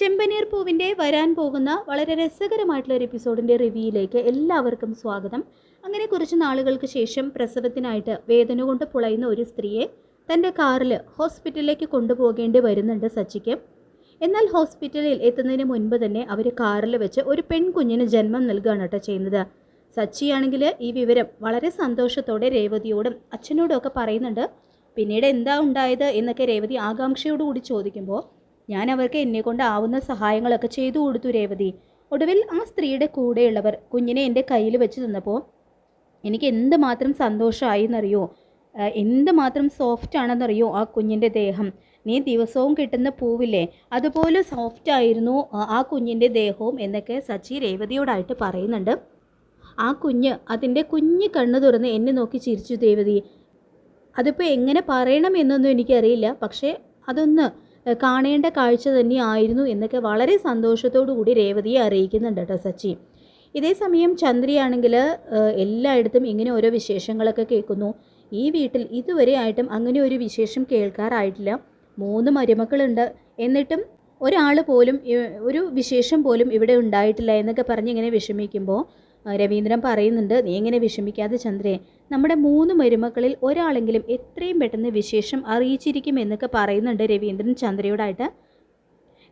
ചെമ്പനീർ പൂവിന്റെ വരാൻ പോകുന്ന വളരെ രസകരമായിട്ടുള്ള ഒരു എപ്പിസോഡിന്റെ റിവ്യൂയിലേക്ക് എല്ലാവർക്കും സ്വാഗതം. അങ്ങനെ കുറച്ച് നാളുകൾക്ക് ശേഷം പ്രസവത്തിനായിട്ട് വേദന കൊണ്ട് പുളയുന്ന ഒരു സ്ത്രീയെ തന്റെ കാറിൽ ഹോസ്പിറ്റലിലേക്ക് കൊണ്ടുപോകേണ്ടി വരുന്നുണ്ട് സച്ചിക്ക്. എന്നാൽ ഹോസ്പിറ്റലിൽ എത്തുന്നതിന് മുൻപ് തന്നെ അവർ കാറിൽ വെച്ച് ഒരു പെൺകുഞ്ഞിന് ജന്മം നൽകുകയാണ് കേട്ടോ ചെയ്യുന്നത്. സച്ചിയാണെങ്കിൽ ഈ വിവരം വളരെ സന്തോഷത്തോടെ രേവതിയോടും അച്ഛനോടും ഒക്കെ പറയുന്നുണ്ട്. പിന്നീട് എന്താ ഉണ്ടായത് എന്നൊക്കെ രേവതി ആകാംക്ഷയോടുകൂടി ചോദിക്കുമ്പോൾ ഞാൻ അവർക്ക് എന്നെ കൊണ്ടാവുന്ന സഹായങ്ങളൊക്കെ ചെയ്തു കൊടുത്തു രേവതി. ഒടുവിൽ ആ സ്ത്രീയുടെ കൂടെയുള്ളവർ കുഞ്ഞിനെ എന്റെ കയ്യിൽ വെച്ച് തന്നപ്പോൾ എനിക്ക് എന്തുമാത്രം സന്തോഷമായി എന്നറിയോ എന്തുമാത്രം സോഫ്റ്റ് ആണെന്നറിയോ ആ കുഞ്ഞിന്റെ ദേഹം? നീ ദിവസവും കിട്ടുന്ന പൂവില്ലേ? അതുപോലെ സോഫ്റ്റ് ആയിരുന്നു ആ- കുഞ്ഞിന്റെ ദേഹവും എന്നൊക്കെ സച്ചി രേവതിയോടായിട്ട് പറയുന്നുണ്ട്. ആ കുഞ്ഞ് അതിന്റെ കുഞ്ഞ് കണ്ണ് തുറന്ന് എന്നെ നോക്കി ചിരിച്ചു ദേവതി അതിപ്പോൾ എങ്ങനെ പറയണം പറയണമെന്നൊന്നും എനിക്കറിയില്ല. പക്ഷേ അതൊന്ന് കാണേണ്ട കാഴ്ച തന്നെയായിരുന്നു എന്നൊക്കെ വളരെ സന്തോഷത്തോടു കൂടി രേവതിയെ അറിയിക്കുന്നുണ്ട് കേട്ടോ സച്ചി. ഇതേ സമയം ചന്ദ്രയാണെങ്കിൽ എല്ലായിടത്തും ഇങ്ങനെ ഓരോ വിശേഷങ്ങളൊക്കെ കേൾക്കുന്നു. ഈ വീട്ടിൽ ഇതുവരെ ആയിട്ടും അങ്ങനെ ഒരു വിശേഷം കേൾക്കാറായിട്ടില്ല. മൂന്ന് മരുമക്കളുണ്ട്. എന്നിട്ടും ഒരാൾ പോലും ഒരു വിശേഷം പോലും ഇവിടെ ഉണ്ടായിട്ടില്ല എന്നൊക്കെ പറഞ്ഞ് ഇങ്ങനെ വിഷമിക്കുമ്പോൾ രവീന്ദ്രൻ പറയുന്നുണ്ട് നീ ഇങ്ങനെ വിഷമിക്കാതെ ചന്ദ്രേ നമ്മുടെ മൂന്ന് മരുമക്കളിൽ ഒരാളെങ്കിലും എത്രയും പെട്ടെന്ന് വിശേഷം അറിയിച്ചിരിക്കും എന്നൊക്കെ പറയുന്നുണ്ട് രവീന്ദ്രൻ ചന്ദ്രയോടായിട്ട്.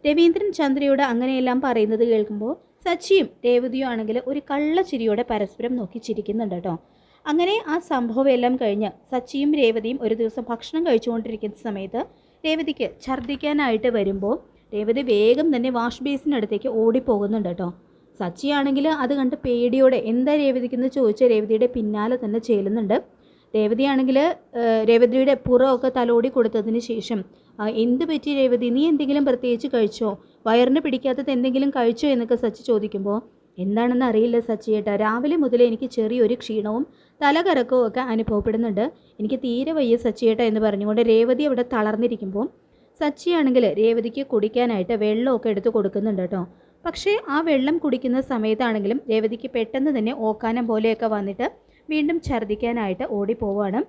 രവീന്ദ്രൻ ചന്ദ്രയോട് അങ്ങനെയെല്ലാം പറയുന്നത് കേൾക്കുമ്പോൾ സച്ചിയും രേവതിയും ആണെങ്കിൽ ഒരു കള്ളച്ചിരിയോടെ പരസ്പരം നോക്കി ചിരിക്കുന്നുണ്ട് കേട്ടോ. അങ്ങനെ ആ സംഭവം എല്ലാം കഴിഞ്ഞ് സച്ചിയും രേവതിയും ഒരു ദിവസം ഭക്ഷണം കഴിച്ചുകൊണ്ടിരിക്കുന്ന സമയത്ത് രേവതിക്ക് ഛർദ്ദിക്കാനായിട്ട് വരുമ്പോൾ രേവതി വേഗം തന്നെ വാഷ് ബേസിനടുത്തേക്ക് ഓടിപ്പോകുന്നുണ്ട് കേട്ടോ. സച്ചിയാണെങ്കിൽ അത് കണ്ട് പേടിയോടെ എന്താ രേവതിക്കെന്ന് ചോദിച്ച രേവതിയുടെ പിന്നാലെ തന്നെ ചേലുന്നുണ്ട്. രേവതിയാണെങ്കിൽ രേവതിയുടെ പുറമൊക്കെ തലോടി കൊടുത്തതിന് ശേഷം "ആ, എന്ത് പറ്റി രേവതി? നീ എന്തെങ്കിലും പ്രത്യേകിച്ച് കഴിച്ചോ? വയറിന് പിടിക്കാത്തത് എന്തെങ്കിലും കഴിച്ചോ എന്നൊക്കെ സച്ചി ചോദിക്കുമ്പോൾ എന്താണെന്ന് അറിയില്ല സച്ചിയേട്ടാ രാവിലെ മുതൽ എനിക്ക് ചെറിയൊരു ക്ഷീണവും തലകറക്കവും ഒക്കെ അനുഭവപ്പെടുന്നുണ്ട്. എനിക്ക് തീരെ വയ്യ സച്ചിയേട്ട എന്ന് പറഞ്ഞുകൊണ്ട് രേവതി അവിടെ തളർന്നിരിക്കുമ്പോൾ സച്ചിയാണെങ്കിൽ രേവതിക്ക് കുടിക്കാനായിട്ട് വെള്ളമൊക്കെ എടുത്ത് കൊടുക്കുന്നുണ്ട് കേട്ടോ. പക്ഷേ ആ വെള്ളം കുടിക്കുന്ന സമയത്താണെങ്കിലും രേവതിക്ക് പെട്ടെന്ന് തന്നെ ഓക്കാനം പോലെയൊക്കെ വന്നിട്ട് വീണ്ടും ഛർദ്ദിക്കാനായിട്ട് ഓടിപ്പോവാണ്.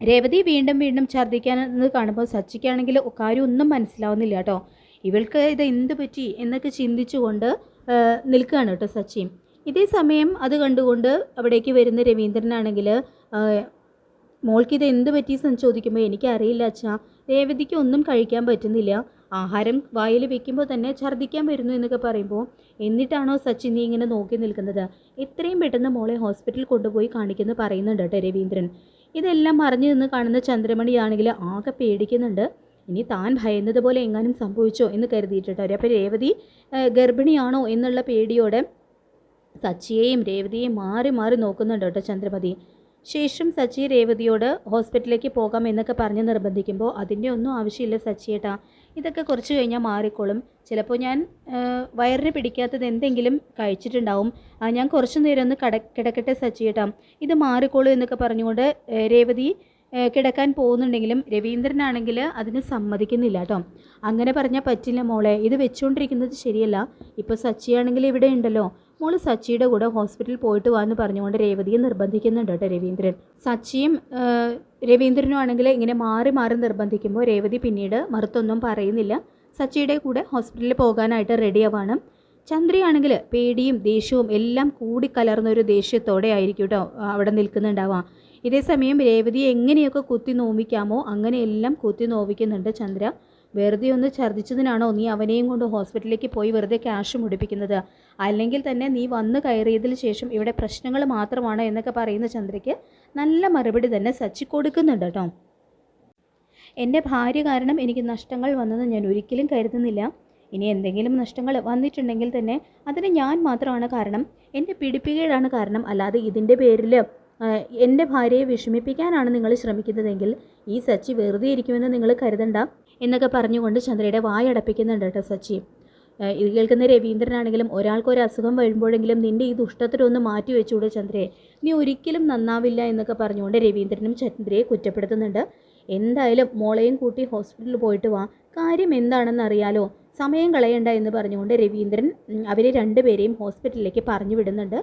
രേവതി വീണ്ടും വീണ്ടും ഛർദ്ദിക്കാനെന്ന് കാണുമ്പോൾ സച്ചിക്കാണെങ്കിൽ കാര്യം ഒന്നും മനസ്സിലാവുന്നില്ല കേട്ടോ. ഇവൾക്ക് ഇത് എന്ത് പറ്റി എന്നൊക്കെ ചിന്തിച്ചുകൊണ്ട് നിൽക്കുകയാണ് കേട്ടോ സച്ചി. ഇതേ സമയം അത് കണ്ടുകൊണ്ട് അവിടേക്ക് വരുന്ന രവീന്ദ്രനാണെങ്കിൽ മോൾക്ക് ഇത് എന്ത് പറ്റി എന്ന് ചോദിക്കുമ്പോൾ എനിക്കറിയില്ല അച്ഛാ. രേവതിക്ക് ഒന്നും കഴിക്കാൻ പറ്റുന്നില്ല. ആഹാരം വായിൽ വെക്കുമ്പോൾ തന്നെ ഛർദ്ദിക്കാൻ വരുന്നു എന്നൊക്കെ പറയുമ്പോൾ എന്നിട്ടാണോ സച്ചിൻ നീ ഇങ്ങനെ നോക്കി നിൽക്കുന്നത്? എത്രയും പെട്ടെന്ന് മോളെ ഹോസ്പിറ്റലിൽ കൊണ്ടുപോയി കാണിക്കുന്നു പറയുന്നുണ്ട് കേട്ടോ രവീന്ദ്രൻ. ഇതെല്ലാം മറിഞ്ഞു നിന്ന് കാണുന്ന ചന്ദ്രമണിയാണെങ്കിൽ ആകെ പേടിക്കുന്നുണ്ട്. ഇനി താൻ ഭയന്നത് പോലെ എങ്ങാനും സംഭവിച്ചോ എന്ന് കരുതിയിട്ടുണ്ട് അപ്പോൾ രേവതി ഗർഭിണിയാണോ എന്നുള്ള പേടിയോടെ സച്ചിയെയും രേവതിയെയും മാറി മാറി നോക്കുന്നുണ്ട് കേട്ടോ ചന്ദ്രമതി. ശേഷം സച്ചി രേവതിയോട് ഹോസ്പിറ്റലിലേക്ക് പോകാം എന്നൊക്കെ പറഞ്ഞ് നിർബന്ധിക്കുമ്പോൾ അതിന്റെ ഒന്നും ആവശ്യമില്ല സച്ചിയേട്ടാ. ഇതൊക്കെ കുറച്ച് കഴിഞ്ഞാൽ മാറിക്കോളും. ചിലപ്പോൾ ഞാൻ വയറിന് പിടിക്കാത്തത് എന്തെങ്കിലും കഴിച്ചിട്ടുണ്ടാവും. ഞാൻ കുറച്ച് നേരം ഒന്ന് കട കിടക്കട്ടെ സച്ചിയേട്ടാ. ഇത് മാറിക്കോളൂ എന്നൊക്കെ പറഞ്ഞുകൊണ്ട് രേവതി കിടക്കാൻ പോകുന്നുണ്ടെങ്കിലും രവീന്ദ്രനാണെങ്കിൽ അതിന് സമ്മതിക്കുന്നില്ല കേട്ടോ. അങ്ങനെ പറഞ്ഞാൽ പറ്റില്ല മോളെ. ഇത് വെച്ചുകൊണ്ടിരിക്കുന്നത് ശരിയല്ല. ഇപ്പോൾ സച്ചിയാണെങ്കിൽ ഇവിടെ ഉണ്ടല്ലോ. മോൾ സച്ചിയുടെ കൂടെ ഹോസ്പിറ്റലിൽ പോയിട്ട് വാ എന്ന് പറഞ്ഞുകൊണ്ട് രേവതിയെ നിർബന്ധിക്കുന്നുണ്ട് കേട്ടോ രവീന്ദ്രൻ. സച്ചിയും രവീന്ദ്രനും ആണെങ്കിൽ ഇങ്ങനെ മാറി മാറി നിർബന്ധിക്കുമ്പോൾ രേവതി പിന്നീട് മറുത്തൊന്നും പറയുന്നില്ല. സച്ചിയുടെ കൂടെ ഹോസ്പിറ്റലിൽ പോകാനായിട്ട് റെഡിയാവാണ് ചന്ദ്രയാണെങ്കിൽ പേടിയും ദേഷ്യവും എല്ലാം കൂടിക്കലർന്ന ഒരു ദേഷ്യത്തോടെ ആയിരിക്കും കേട്ടോ അവിടെ നിൽക്കുന്നുണ്ടാവാം ഇതേസമയം രേവതിയെ എങ്ങനെയൊക്കെ കുത്തി നോവിക്കാമോ അങ്ങനെയെല്ലാം കുത്തി നോവിക്കുന്നുണ്ട് ചന്ദ്ര. വെറുതെ ഒന്ന് ഛർദ്ദിച്ചതിനാണോ നീ അവനെയും കൊണ്ട് ഹോസ്പിറ്റലിലേക്ക് പോയി വെറുതെ ക്യാഷ് മുടിപ്പിക്കുന്നത്? അല്ലെങ്കിൽ തന്നെ നീ വന്ന് കയറിയതിന് ശേഷം ഇവിടെ പ്രശ്നങ്ങൾ മാത്രമാണ് എന്നൊക്കെ പറയുന്ന ചന്ദ്രയ്ക്ക് നല്ല മറുപടി തന്നെ സച്ചി കൊടുക്കുന്നുണ്ട് കേട്ടോ. എന്റെ ഭാര്യ കാരണം എനിക്ക് നഷ്ടങ്ങൾ വന്നത് ഞാൻ ഒരിക്കലും കരുതുന്നില്ല. ഇനി എന്തെങ്കിലും നഷ്ടങ്ങൾ വന്നിട്ടുണ്ടെങ്കിൽ തന്നെ അതിന് ഞാൻ മാത്രമാണ് കാരണം. എന്റെ പിടിപ്പികേടാണ് കാരണം. അല്ലാതെ ഇതിന്റെ പേരിൽ എന്റെ ഭാര്യയെ വിഷമിപ്പിക്കാനാണ് നിങ്ങൾ ശ്രമിക്കുന്നതെങ്കിൽ ഈ സച്ചി വെറുതെ ഇരിക്കുമെന്ന് നിങ്ങൾ കരുതണ്ട. എന്നൊക്കെ പറഞ്ഞുകൊണ്ട് ചന്ദ്രയുടെ വായടപ്പിക്കുന്നുണ്ട് കേട്ടോ സച്ചി. ഇത് കേൾക്കുന്ന രവീന്ദ്രനാണെങ്കിലും ഒരാൾക്കൊരു അസുഖം വരുമ്പോഴെങ്കിലും നിന്റെ ഈ ദുഷ്ടത്തിലൊന്ന് മാറ്റി വെച്ചുകൂടെ ചന്ദ്രയെ നീ ഒരിക്കലും നന്നാവില്ല എന്നൊക്കെ പറഞ്ഞുകൊണ്ട് രവീന്ദ്രനും ചന്ദ്രയെ കുറ്റപ്പെടുത്തുന്നുണ്ട്. എന്തായാലും മോളെയും കൂട്ടി ഹോസ്പിറ്റലിൽ പോയിട്ട് വാ. കാര്യം എന്താണെന്ന് അറിയാലോ സമയം കളയണ്ട എന്ന് പറഞ്ഞുകൊണ്ട് രവീന്ദ്രൻ അവരെ രണ്ടുപേരെയും ഹോസ്പിറ്റലിലേക്ക് പറഞ്ഞു വിടുന്നുണ്ട്.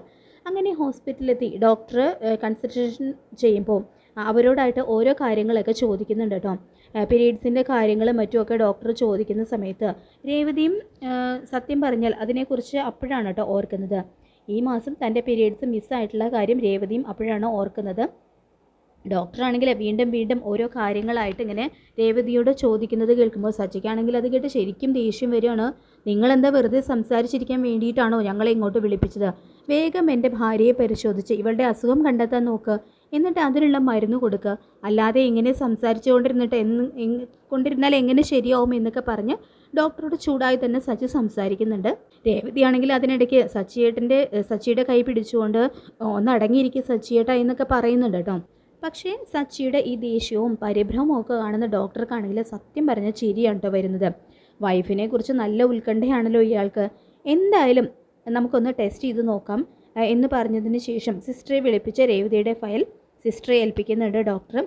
അങ്ങനെ ഹോസ്പിറ്റലിലെത്തി. ഡോക്ടർ കൺസൾട്ടേഷൻ ചെയ്യുമ്പോൾ അവരോടായിട്ട് ഓരോ കാര്യങ്ങളൊക്കെ ചോദിക്കുന്നുണ്ട് കേട്ടോ. പീരീഡ്സിന്റെ കാര്യങ്ങളും മറ്റുമൊക്കെ ഡോക്ടർ ചോദിക്കുന്ന സമയത്ത് രേവതിയും സത്യം പറഞ്ഞാൽ അതിനെക്കുറിച്ച് അപ്പോഴാണ് കേട്ടോ ഓർക്കുന്നത്. ഈ മാസം തന്റെ പീരീഡ്സ് മിസ്സായിട്ടുള്ള കാര്യം രേവതിയും അപ്പോഴാണ് ഓർക്കുന്നത്. ഡോക്ടറാണെങ്കിൽ വീണ്ടും വീണ്ടും ഓരോ കാര്യങ്ങളായിട്ട് ഇങ്ങനെ രേവതിയോട് ചോദിക്കുന്നത് കേൾക്കുമ്പോൾ സച്ചിക്കാണെങ്കിൽ അത് കേട്ട് ശരിക്കും ദേഷ്യം വരികയാണ്. നിങ്ങളെന്താ വെറുതെ സംസാരിച്ചിരിക്കാൻ വേണ്ടിയിട്ടാണോ ഞങ്ങളെ ഇങ്ങോട്ട് വിളിപ്പിച്ചത്? വേഗം എന്റെ ഭാര്യയെ പരിശോധിച്ച് ഇവളുടെ അസുഖം കണ്ടെത്താൻ നോക്ക്. എന്നിട്ട് അതിനുള്ള മരുന്ന് കൊടുക്കുക. അല്ലാതെ ഇങ്ങനെ സംസാരിച്ചുകൊണ്ടിരുന്നിട്ട് എന്ന് കൊണ്ടിരുന്നാൽ എങ്ങനെ ശരിയാവും എന്നൊക്കെ പറഞ്ഞ് ഡോക്ടറോട് ചൂടായി തന്നെ സച്ചി സംസാരിക്കുന്നുണ്ട്. രേവതിയാണെങ്കിൽ അതിനിടയ്ക്ക് സച്ചിയേട്ടന്റെ സച്ചിയുടെ കൈ പിടിച്ചുകൊണ്ട് ഒന്ന് അടങ്ങിയിരിക്കുക സച്ചിയേട്ട എന്നൊക്കെ പറയുന്നുണ്ട് കേട്ടോ. പക്ഷേ സച്ചിയുടെ ഈ ദേഷ്യവും പരിഭ്രമവും ഒക്കെ കാണുന്ന ഡോക്ടർക്കാണെങ്കിൽ സത്യം പറഞ്ഞ ചിരിയാണ് കേട്ടോ വരുന്നത്. വൈഫിനെ കുറിച്ച് നല്ല ഉത്കണ്ഠയാണല്ലോ ഇയാൾക്ക്. എന്തായാലും നമുക്കൊന്ന് ടെസ്റ്റ് ചെയ്ത് നോക്കാം എന്ന് പറഞ്ഞതിന് ശേഷം സിസ്റ്ററെ വിളിപ്പിച്ച രേവതിയുടെ ഫയൽ സിസ്റ്ററെ ഏൽപ്പിക്കുന്നുണ്ട് ഡോക്ടർ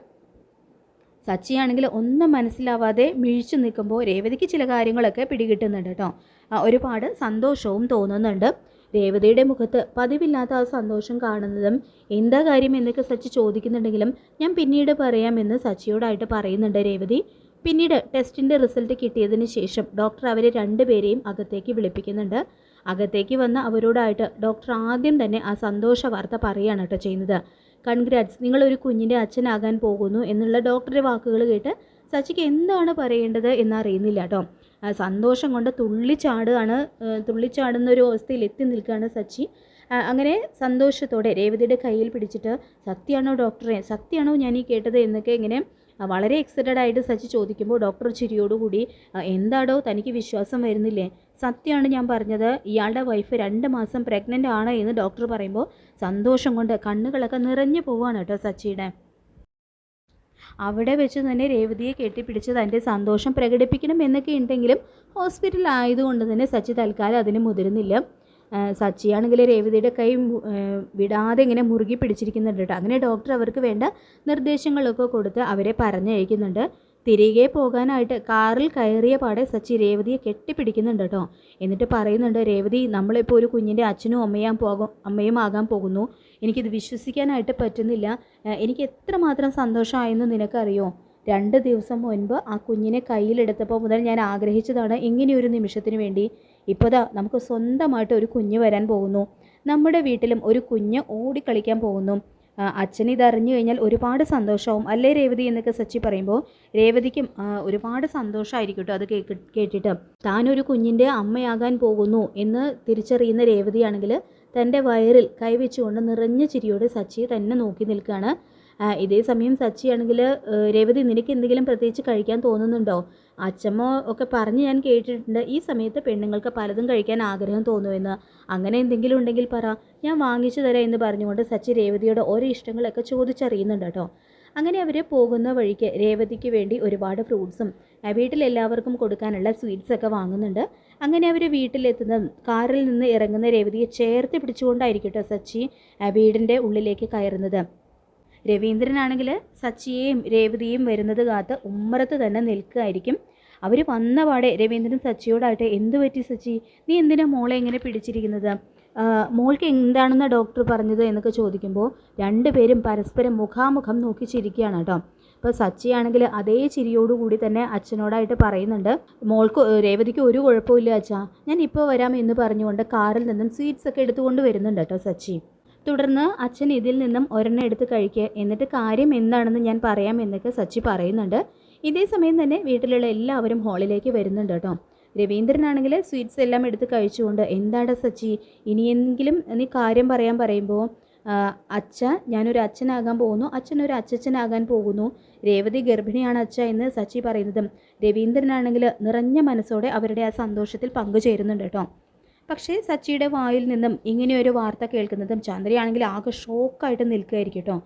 സച്ചിയാണെങ്കിൽ ഒന്നും മനസ്സിലാവാതെ മിഴിച്ചു നിൽക്കുമ്പോൾ രേവതിക്ക് ചില കാര്യങ്ങളൊക്കെ പിടികിട്ടുന്നുണ്ട് കേട്ടോ. ഒരുപാട് സന്തോഷവും തോന്നുന്നുണ്ട്. രേവതിയുടെ മുഖത്ത് പതിവില്ലാത്ത ആ സന്തോഷം കാണുന്നതും എന്താ കാര്യം എന്നൊക്കെ സച്ചി ചോദിക്കുന്നുണ്ടെങ്കിലും ഞാൻ പിന്നീട് പറയാമെന്ന് സച്ചിയോടായിട്ട് പറയുന്നുണ്ട് രേവതി. പിന്നീട് ടെസ്റ്റിന്റെ റിസൾട്ട് കിട്ടിയതിന് ശേഷം ഡോക്ടർ അവരെ രണ്ടുപേരെയും അകത്തേക്ക് വിളിപ്പിക്കുന്നുണ്ട്. അകത്തേക്ക് വന്ന അവരോടായിട്ട് ഡോക്ടർ ആദ്യം തന്നെ ആ സന്തോഷ വാർത്ത പറയുകയാണ് കേട്ടോ ചെയ്യുന്നത്. കൺഗ്രാറ്റ്സ് നിങ്ങളൊരു കുഞ്ഞിന്റെ അച്ഛനാകാൻ പോകുന്നു എന്നുള്ള ഡോക്ടറുടെ വാക്കുകൾ കേട്ട് സച്ചിക്ക് എന്താണ് പറയേണ്ടത് എന്നറിയുന്നില്ല കേട്ടോ. സന്തോഷം കൊണ്ട് തുള്ളിച്ചാടുകയാണ് തുള്ളിച്ചാടുന്ന ഒരു അവസ്ഥയിൽ എത്തി നിൽക്കുകയാണ് സച്ചി. അങ്ങനെ സന്തോഷത്തോടെ രേവതിയുടെ കയ്യിൽ പിടിച്ചിട്ട് സത്യമാണോ ഡോക്ടറെ? സത്യമാണോ ഞാൻ ഈ കേട്ടത്? എന്നൊക്കെ ഇങ്ങനെ വളരെ എക്സൈറ്റഡ് ആയിട്ട് സച്ചി ചോദിക്കുമ്പോൾ ഡോക്ടർ ചിരിയോടുകൂടി "ആ, എന്താടോ തനിക്ക് വിശ്വാസം വരുന്നില്ലേ? സത്യമാണ് ഞാൻ പറഞ്ഞത് ഇയാളുടെ വൈഫ് രണ്ട് മാസം പ്രഗ്നന്റ് ആണ് എന്ന് ഡോക്ടർ പറയുമ്പോൾ സന്തോഷം കൊണ്ട് കണ്ണുകളൊക്കെ നിറഞ്ഞു പോവാണ് കേട്ടോ സച്ചിയുടെ. അവിടെ വെച്ച് തന്നെ രേവതിയെ കെട്ടിപ്പിടിച്ച് തന്റെ സന്തോഷം പ്രകടിപ്പിക്കണം എന്നൊക്കെ ഉണ്ടെങ്കിലും ഹോസ്പിറ്റലായതുകൊണ്ട് തന്നെ സച്ചി തൽക്കാലം അതിന് മുതിരുന്നില്ല. സച്ചിയാണെങ്കിൽ രേവതിയുടെ കൈ വിടാതെ ഇങ്ങനെ മുറുകി പിടിച്ചിരിക്കുന്നുണ്ട് കേട്ടോ. അങ്ങനെ ഡോക്ടർ അവർക്ക് വേണ്ട നിർദ്ദേശങ്ങളൊക്കെ കൊടുത്ത് അവരെ പറഞ്ഞയക്കുന്നുണ്ട്. തിരികെ പോകാനായിട്ട് കാറിൽ കയറിയ പാടെ സച്ചി രേവതിയെ കെട്ടിപ്പിടിക്കുന്നുണ്ട് കേട്ടോ. എന്നിട്ട് പറയുന്നുണ്ട് രേവതി നമ്മളിപ്പോൾ ഒരു കുഞ്ഞിന്റെ അച്ഛനും അമ്മയും പോകും അമ്മയും ആകാൻ പോകുന്നു. എനിക്കിത് വിശ്വസിക്കാനായിട്ട് പറ്റുന്നില്ല. എനിക്ക് എത്രമാത്രം സന്തോഷമായെന്ന് നിനക്കറിയോ? രണ്ട് ദിവസം മുൻപ് ആ കുഞ്ഞിനെ കയ്യിലെടുത്തപ്പോൾ മുതൽ ഞാൻ ആഗ്രഹിച്ചതാണ് ഇങ്ങനെയൊരു നിമിഷത്തിന് വേണ്ടി. ഇപ്പോൾ ഇതാ നമുക്ക് സ്വന്തമായിട്ട് ഒരു കുഞ്ഞ് വരാൻ പോകുന്നു. നമ്മുടെ വീട്ടിലും ഒരു കുഞ്ഞ് ഓടിക്കളിക്കാൻ പോകുന്നു. അച്ഛൻ ഇതറിഞ്ഞു കഴിഞ്ഞാൽ ഒരുപാട് സന്തോഷവും അല്ലേ രേവതി എന്നൊക്കെ സച്ചി പറയുമ്പോൾ രേവതിക്കും ഒരുപാട് സന്തോഷമായിരിക്കും കേട്ടോ അത് കേക്ക് കേട്ടിട്ട്. താനൊരു കുഞ്ഞിന്റെ അമ്മയാകാൻ പോകുന്നു എന്ന് തിരിച്ചറിയുന്ന രേവതിയാണെങ്കിൽ തന്റെ വയറിൽ കൈവച്ചുകൊണ്ട് നിറഞ്ഞ ചിരിയോടെ സച്ചി തന്നെ നോക്കി നിൽക്കുകയാണ്. ഇതേ സമയം സച്ചിയാണെങ്കിൽ രേവതി നിനക്ക് എന്തെങ്കിലും പ്രത്യേകിച്ച് കഴിക്കാൻ തോന്നുന്നുണ്ടോ? അച്ഛമ്മ ഒക്കെ പറഞ്ഞ് ഞാൻ കേട്ടിട്ടുണ്ട് ഈ സമയത്ത് പെണ്ണുങ്ങൾക്ക് പലതും കഴിക്കാൻ ആഗ്രഹം തോന്നുമെന്ന്. അങ്ങനെ എന്തെങ്കിലും ഉണ്ടെങ്കിൽ പറ. ഞാൻ വാങ്ങിച്ചു തരാം എന്ന് പറഞ്ഞുകൊണ്ട് സച്ചി രേവതിയോട് ഓരോ ഇഷ്ടങ്ങളൊക്കെ ചോദിച്ചറിയുന്നുണ്ട് കേട്ടോ. അങ്ങനെ അവർ പോകുന്ന വഴിക്ക് രേവതിക്ക് വേണ്ടി ഒരുപാട് ഫ്രൂട്ട്സും വീട്ടിലെല്ലാവർക്കും കൊടുക്കാനുള്ള സ്വീറ്റ്സൊക്കെ വാങ്ങുന്നുണ്ട്. അങ്ങനെ അവർ വീട്ടിലെത്തുന്ന കാറിൽ നിന്ന് ഇറങ്ങുന്ന രേവതിയെ ചേർത്ത് പിടിച്ചുകൊണ്ടായിരിക്കും കേട്ടോ സച്ചി വീടിന്റെ ഉള്ളിലേക്ക് കയറുന്നത്. രവീന്ദ്രനാണെങ്കിൽ സച്ചിയെയും രേവതിയെയും വരുന്നത് കാത്ത് ഉമ്മറത്ത് തന്നെ നിൽക്കുകയായിരിക്കും. അവർ വന്ന പാടെ രവീന്ദ്രൻ സച്ചിയോടായിട്ട് എന്ത് പറ്റി സച്ചി? നീ എന്തിനാ മോളെ ഇങ്ങനെ പിടിച്ചിരിക്കുന്നത്? മോൾക്ക് എന്താണെന്ന് ഡോക്ടർ പറഞ്ഞത്? എന്നൊക്കെ ചോദിക്കുമ്പോൾ രണ്ടുപേരും പരസ്പരം മുഖാമുഖം നോക്കി ചിരിക്കുകയാണ് കേട്ടോ. അപ്പോൾ സച്ചിയാണെങ്കിൽ അതേ ചിരിയോടുകൂടി തന്നെ അച്ഛനോടായിട്ട് പറയുന്നുണ്ട് മോൾക്ക് രേവതിക്ക് ഒരു കുഴപ്പമില്ല അച്ഛാ. ഞാൻ ഇപ്പോൾ വരാം എന്ന് പറഞ്ഞുകൊണ്ട് കാറിൽ നിന്നും സ്വീറ്റ്സ് ഒക്കെ എടുത്തുകൊണ്ട് വരുന്നുണ്ട് കേട്ടോ സച്ചി. തുടർന്ന് അച്ഛൻ ഇതിൽ നിന്നും ഒരെണ്ണം എടുത്ത് കഴിക്കുക എന്നിട്ട് കാര്യം എന്താണെന്ന് ഞാൻ പറയാം എന്നൊക്കെ സച്ചി പറയുന്നുണ്ട്. ഇതേ സമയം തന്നെ വീട്ടിലുള്ള എല്ലാവരും ഹാളിലേക്ക് വരുന്നുണ്ട് കേട്ടോ. രവീന്ദ്രനാണെങ്കിൽ സ്വീറ്റ്സ് എല്ലാം എടുത്ത് കഴിച്ചുകൊണ്ട് എന്താടാ സച്ചി? ഇനിയെങ്കിലും നീ കാര്യം പറയാൻ പറയുമ്പോൾ അച്ഛ ഞാനൊരു അച്ഛനാകാൻ പോകുന്നു. അച്ഛൻ ഒരു അച്ഛനാകാൻ പോകുന്നു. രേവതി ഗർഭിണിയാണ് അച്ഛ എന്ന് സച്ചി പറയുന്നതും. രവീന്ദ്രനാണെങ്കിൽ നിറഞ്ഞ മനസ്സോടെ അവരുടെ ആ സന്തോഷത്തിൽ പങ്കുചേരുന്നുണ്ട് കേട്ടോ. പക്ഷേ സച്ചിയുടെ വായിൽ നിന്നും ഇങ്ങനെയൊരു വാർത്ത കേൾക്കുന്നതും ചന്ദ്രയാണെങ്കിൽ ആകെ ഷോക്കായിട്ട് നിൽക്കുകയായിരിക്കും കേട്ടോ.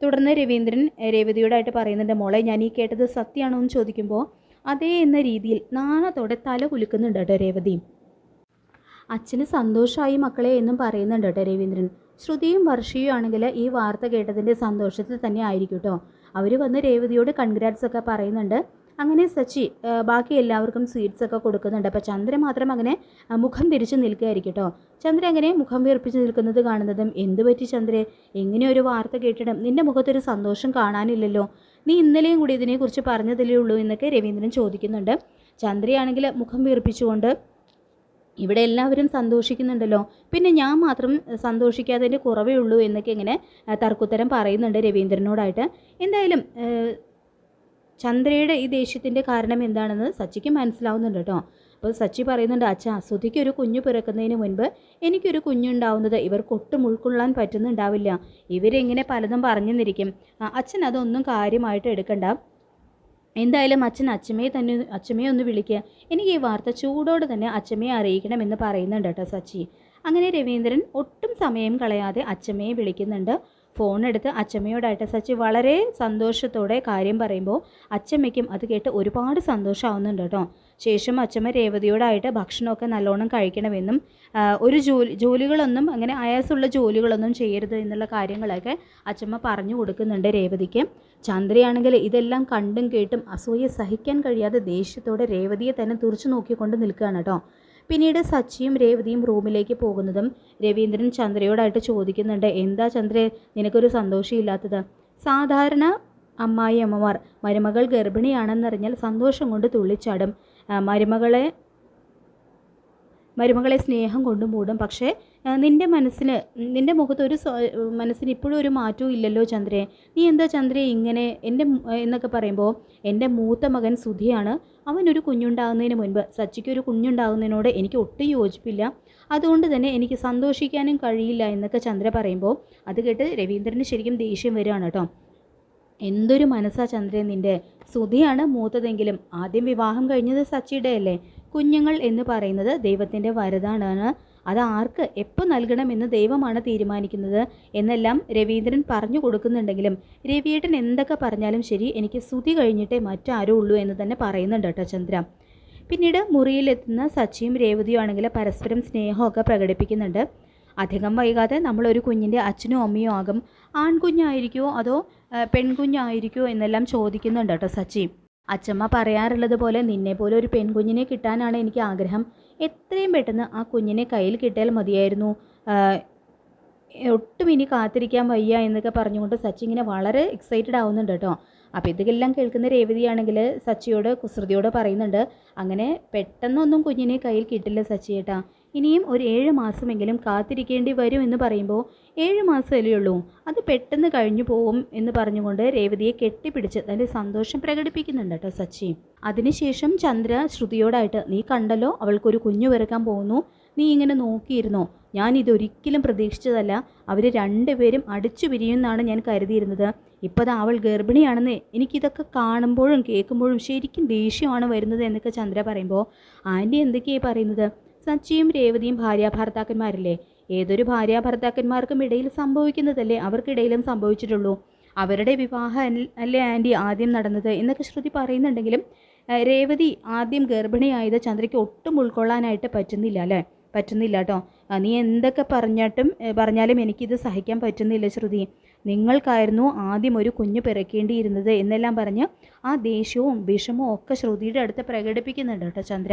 തുടർന്ന് രവീന്ദ്രൻ രേവതിയോടായിട്ട് പറയുന്നുണ്ട് മോളെ ഞാൻ ഈ കേട്ടത് സത്യമാണോ എന്ന് ചോദിക്കുമ്പോൾ അതേ എന്ന രീതിയിൽ നാണത്തോടെ തല കുലുക്കുന്നുണ്ട് കേട്ടോ രേവതി. അച്ഛന് സന്തോഷമായി മക്കളെ എന്നും പറയുന്നുണ്ട് കേട്ടോ രവീന്ദ്രൻ. ശ്രുതിയും വർഷയും ആണെങ്കിൽ ഈ വാർത്ത കേട്ടതിന്റെ സന്തോഷത്തിൽ തന്നെ ആയിരിക്കും കേട്ടോ. അവർ വന്ന് രേവതിയോട് കൺഗ്രാറ്റ്സ് ഒക്കെ പറയുന്നുണ്ട്. അങ്ങനെ സച്ചി ബാക്കി എല്ലാവർക്കും സ്വീറ്റ്സ് ഒക്കെ കൊടുക്കുന്നുണ്ട്. അപ്പോൾ ചന്ദ്ര മാത്രം അങ്ങനെ മുഖം തിരിച്ച് നിൽക്കുകയായിരിക്കും കേട്ടോ ചന്ദ്രൻ അങ്ങനെ മുഖം വീർപ്പിച്ച് നിൽക്കുന്നത് കാണുന്നതും എന്ത് പറ്റി ചന്ദ്രേ? എങ്ങനെ ഒരു വാർത്ത കേട്ടിടും? നിന്റെ മുഖത്തൊരു സന്തോഷം കാണാനില്ലല്ലോ. നീ ഇന്നലെയും കൂടി ഇതിനെക്കുറിച്ച് പറഞ്ഞതല്ലേ ഉള്ളൂ എന്നൊക്കെ രവീന്ദ്രൻ ചോദിക്കുന്നുണ്ട്. ചന്ദ്രയാണെങ്കിൽ മുഖം വീർപ്പിച്ചുകൊണ്ട് ഇവിടെ എല്ലാവരും സന്തോഷിക്കുന്നുണ്ടല്ലോ. പിന്നെ ഞാൻ മാത്രം സന്തോഷിക്കാത്തതിന്റെ കുറവേ ഉള്ളൂ എന്നൊക്കെ ഇങ്ങനെ തർക്കുത്തരം പറയുന്നുണ്ട് രവീന്ദ്രനോടായിട്ട്. എന്തായാലും ചന്ദ്രയുടെ ഈ ദേഷ്യത്തിന്റെ കാരണം എന്താണെന്ന് സച്ചിക്ക് മനസ്സിലാവുന്നുണ്ട് കേട്ടോ. അപ്പോൾ സച്ചി പറയുന്നുണ്ട് അച്ഛാ സുധിക്ക് ഒരു കുഞ്ഞു പിറക്കുന്നതിന് മുൻപ് എനിക്കൊരു കുഞ്ഞുണ്ടാവുന്നത് ഇവർക്ക് ഒട്ടും ഉൾക്കൊള്ളാൻ പറ്റുന്നുണ്ടാവില്ല. ഇവരെങ്ങനെ പലതും പറഞ്ഞു നിന്നിരിക്കും അച്ഛൻ അതൊന്നും കാര്യമായിട്ട് എടുക്കണ്ട. എന്തായാലും അച്ഛൻ അച്ഛമ്മയെ തന്നെ അച്ഛമ്മയെ ഒന്ന് വിളിക്കുക എനിക്ക് ഈ വാർത്ത ചൂടോടെ തന്നെ അച്ഛമ്മയെ അറിയിക്കണമെന്ന് പറയുന്നുണ്ട് കേട്ടോ സച്ചി. അങ്ങനെ രവീന്ദ്രൻ ഒട്ടും സമയം കളയാതെ അച്ഛമ്മയെ വിളിക്കുന്നുണ്ട്. ഫോൺ എടുത്ത് അച്ഛമ്മയോടായിട്ട് സച്ചി വളരെ സന്തോഷത്തോടെ കാര്യം പറയുമ്പോൾ അച്ഛമ്മയ്ക്കും അത് കേട്ട് ഒരുപാട് സന്തോഷമാവുന്നുണ്ട് കേട്ടോ. ശേഷം അച്ചമ്മ രേവതിയോടായിട്ട് ഭക്ഷണമൊക്കെ നല്ലോണം കഴിക്കണമെന്നും ഒരു ജോലി ജോലികളൊന്നും അങ്ങനെ ആയാസമുള്ള ജോലികളൊന്നും ചെയ്യരുത് എന്നുള്ള കാര്യങ്ങളൊക്കെ അച്ചമ്മ പറഞ്ഞു കൊടുക്കുന്നുണ്ട് രേവതിക്ക്. ചന്ദ്രയാണെങ്കിൽ ഇതെല്ലാം കണ്ടും കേട്ടും അസൂയ സഹിക്കാൻ കഴിയാതെ ദേഷ്യത്തോടെ രേവതിയെ തന്നെ തുറച്ചു നോക്കിക്കൊണ്ട് നിൽക്കുകയാണ് കേട്ടോ. പിന്നീട് സച്ചിയും രേവതിയും റൂമിലേക്ക് പോകുന്നതും രവീന്ദ്രൻ ചന്ദ്രയോടായിട്ട് ചോദിക്കുന്നുണ്ട് എന്താ ചന്ദ്രേ നിനക്കൊരു സന്തോഷമില്ലാത്തത്? സാധാരണ അമ്മായി അമ്മമാർ മരുമകൾ ഗർഭിണിയാണെന്നറിഞ്ഞാൽ സന്തോഷം കൊണ്ട് തുള്ളിച്ചാടും. മരുമകളെ മരുമകളെ സ്നേഹം കൊണ്ട് മൂടും. പക്ഷേ നിന്റെ മനസ്സിന് നിന്റെ മുഖത്ത് ഒരു മനസ്സിന് ഇപ്പോഴും ഒരു മാറ്റവും ഇല്ലല്ലോ ചന്ദ്രേ. നീ എന്താ ചന്ദ്രേ ഇങ്ങനെ എന്റെ എന്നൊക്കെ പറയുമ്പോൾ എന്റെ മൂത്ത മകൻ സുധിയാണ്. അവനൊരു കുഞ്ഞുണ്ടാകുന്നതിന് മുൻപ് സച്ചിക്ക് ഒരു കുഞ്ഞുണ്ടാകുന്നതിനോട് എനിക്ക് ഒട്ടും യോജിപ്പില്ല. അതുകൊണ്ട് തന്നെ എനിക്ക് സന്തോഷിക്കാനും കഴിയില്ല എന്നൊക്കെ ചന്ദ്ര പറയുമ്പോൾ അത് കേട്ട് രവീന്ദ്രന് ശരിക്കും ദേഷ്യം വരികയാണ് കേട്ടോ. എന്തൊരു മനസ്സാ ചന്ദ്രൻ നിന്റെ സുധിയാണ് മൂത്തതെങ്കിലും ആദ്യം വിവാഹം കഴിഞ്ഞത് സച്ചിയുടെ അല്ലേ കുഞ്ഞുങ്ങൾ എന്ന് പറയുന്നത് ദൈവത്തിന്റെ വരദാനാണ്. അത് ആർക്ക് എപ്പോൾ നൽകണമെന്ന് ദൈവമാണ് തീരുമാനിക്കുന്നത് എന്നെല്ലാം രവീന്ദ്രൻ പറഞ്ഞു കൊടുക്കുന്നുണ്ടെങ്കിലും രവിയേട്ടൻ എന്തൊക്കെ പറഞ്ഞാലും ശരി എനിക്ക് സ്തുതി കഴിഞ്ഞിട്ടേ മറ്റാരും ഉള്ളൂ എന്ന് തന്നെ പറയുന്നുണ്ട് കേട്ടോ ചന്ദ്ര. പിന്നീട് മുറിയിലെത്തുന്ന സച്ചിയും രേവതിയും ആണെങ്കിൽ പരസ്പരം സ്നേഹമൊക്കെ പ്രകടിപ്പിക്കുന്നുണ്ട്. അധികം വൈകാതെ നമ്മളൊരു കുഞ്ഞിന്റെ അച്ഛനും അമ്മയും ആകും. ആൺകുഞ്ഞായിരിക്കുമോ അതോ പെൺകുഞ്ഞായിരിക്കുമോ എന്നെല്ലാം ചോദിക്കുന്നുണ്ട് കേട്ടോ സച്ചി. അച്ചമ്മ പറയാറുള്ളത് പോലെ നിന്നെ പോലെ ഒരു പെൺകുഞ്ഞിനെ കിട്ടാനാണ് എനിക്ക് ആഗ്രഹം. എത്രയും പെട്ടെന്ന് ആ കുഞ്ഞിനെ കയ്യിൽ കിട്ടിയാൽ മതിയായിരുന്നു. ഒട്ടും ഇനി കാത്തിരിക്കാൻ വയ്യ എന്നൊക്കെ പറഞ്ഞുകൊണ്ട് സച്ചി ഇങ്ങനെ വളരെ എക്സൈറ്റഡ് ആവുന്നുണ്ട് കേട്ടോ. അപ്പോൾ ഇതെല്ലാം കേൾക്കുന്ന രേവതിയാണെങ്കിൽ സച്ചിയോട് കുസൃതിയോട് പറയുന്നുണ്ട് അങ്ങനെ പെട്ടെന്നൊന്നും കുഞ്ഞിനെ കയ്യിൽ കിട്ടില്ല സച്ചി ഏട്ടാ. ഇനിയും ഒരു ഏഴ് മാസമെങ്കിലും കാത്തിരിക്കേണ്ടി വരും എന്ന് പറയുമ്പോൾ ഏഴ് മാസമല്ലേ ഉള്ളൂ. അത് പെട്ടെന്ന് കഴിഞ്ഞു പോകും എന്ന് പറഞ്ഞുകൊണ്ട് രേവതിയെ കെട്ടിപ്പിടിച്ച് തന്റെ സന്തോഷം പ്രകടിപ്പിക്കുന്നുണ്ട് കേട്ടോ സച്ചി. അതിനുശേഷം ചന്ദ്ര ശ്രുതിയോടായിട്ട് നീ കണ്ടല്ലോ അവൾക്കൊരു കുഞ്ഞു പിറക്കാൻ പോകുന്നു. നീ ഇങ്ങനെ നോക്കിയിരുന്നോ? ഞാൻ ഇതൊരിക്കലും പ്രതീക്ഷിച്ചതല്ല. അവർ രണ്ടുപേരും അടിച്ചു പിരിയുമെന്നാണ് ഞാൻ കരുതിയിരുന്നത്. ഇപ്പോൾ ദാ അവൾ ഗർഭിണിയാണെന്ന്. എനിക്കിതൊക്കെ കാണുമ്പോഴും കേൾക്കുമ്പോഴും ശരിക്കും ദേഷ്യമാണ് വരുന്നത് എന്നൊക്കെ ചന്ദ്ര പറയുമ്പോൾ ആന്റി എന്തൊക്കെയാണ് പറയുന്നത്? സച്ചിയും രേവതിയും ഭാര്യാഭർത്താക്കന്മാരല്ലേ? ഏതൊരു ഭാര്യ ഭർത്താക്കന്മാർക്കും ഇടയിൽ സംഭവിക്കുന്നതല്ലേ അവർക്കിടയിലും സംഭവിച്ചിട്ടുള്ളൂ. അവരുടെ വിവാഹം അല്ലേ ആന്റി ആദ്യം നടന്നത് എന്നൊക്കെ ശ്രുതി പറയുന്നുണ്ടെങ്കിലും രേവതി ആദ്യം ഗർഭിണിയായത് ചന്ദ്രയ്ക്ക് ഒട്ടും ഉൾക്കൊള്ളാനായിട്ട് പറ്റുന്നില്ല അല്ലേ? പറ്റുന്നില്ല കേട്ടോ. നീ എന്തൊക്കെ പറഞ്ഞിട്ടും പറഞ്ഞാലും എനിക്കിത് സഹിക്കാൻ പറ്റുന്നില്ല ശ്രുതി. നിങ്ങൾക്കായിരുന്നു ആദ്യം ഒരു കുഞ്ഞ് പിറക്കേണ്ടിയിരുന്നത് എന്നെല്ലാം പറഞ്ഞ് ആ ദേഷ്യവും വിഷമവും ഒക്കെ ശ്രുതിയുടെ അടുത്ത് പ്രകടിപ്പിക്കുന്നുണ്ട് കേട്ടോ ചന്ദ്ര.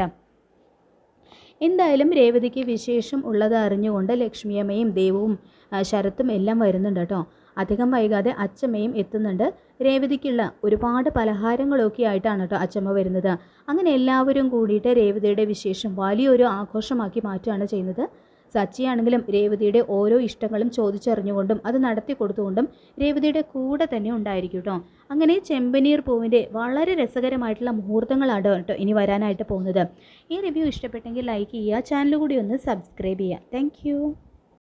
എന്തായാലും രേവതിക്ക് വിശേഷം ഉള്ളത് അറിഞ്ഞുകൊണ്ട് ലക്ഷ്മിയമ്മയും ദേവവും ശരത്തും എല്ലാം വരുന്നുണ്ട് കേട്ടോ. അധികം വൈകാതെ അച്ചമ്മയും എത്തുന്നുണ്ട്. രേവതിക്കുള്ള ഒരുപാട് പലഹാരങ്ങളൊക്കെ ആയിട്ടാണ് കേട്ടോ അച്ചമ്മ വരുന്നത്. അങ്ങനെ എല്ലാവരും കൂടിയിട്ട് രേവതിയുടെ വിശേഷം വലിയൊരു ആഘോഷമാക്കി മാറ്റുകയാണ് ചെയ്യുന്നത്. സച്ചിയാണെങ്കിലും രേവതിയുടെ ഓരോ ഇഷ്ടങ്ങളും ചോദിച്ചറിഞ്ഞുകൊണ്ടും അത് നടത്തി കൊടുത്തുകൊണ്ടും രേവതിയുടെ കൂടെ തന്നെ ഉണ്ടായിരിക്കും കേട്ടോ അങ്ങനെ ചെമ്പനീർ പൂവിന്റെ വളരെ രസകരമായിട്ടുള്ള മുഹൂർത്തങ്ങളാണ് കേട്ടോ ഇനി വരാനായിട്ട് പോകുന്നത്. ഈ റിവ്യൂ ഇഷ്ടപ്പെട്ടെങ്കിൽ ലൈക്ക് ചെയ്യുക ചാനൽ കൂടി ഒന്ന് സബ്സ്ക്രൈബ് ചെയ്യുക. താങ്ക്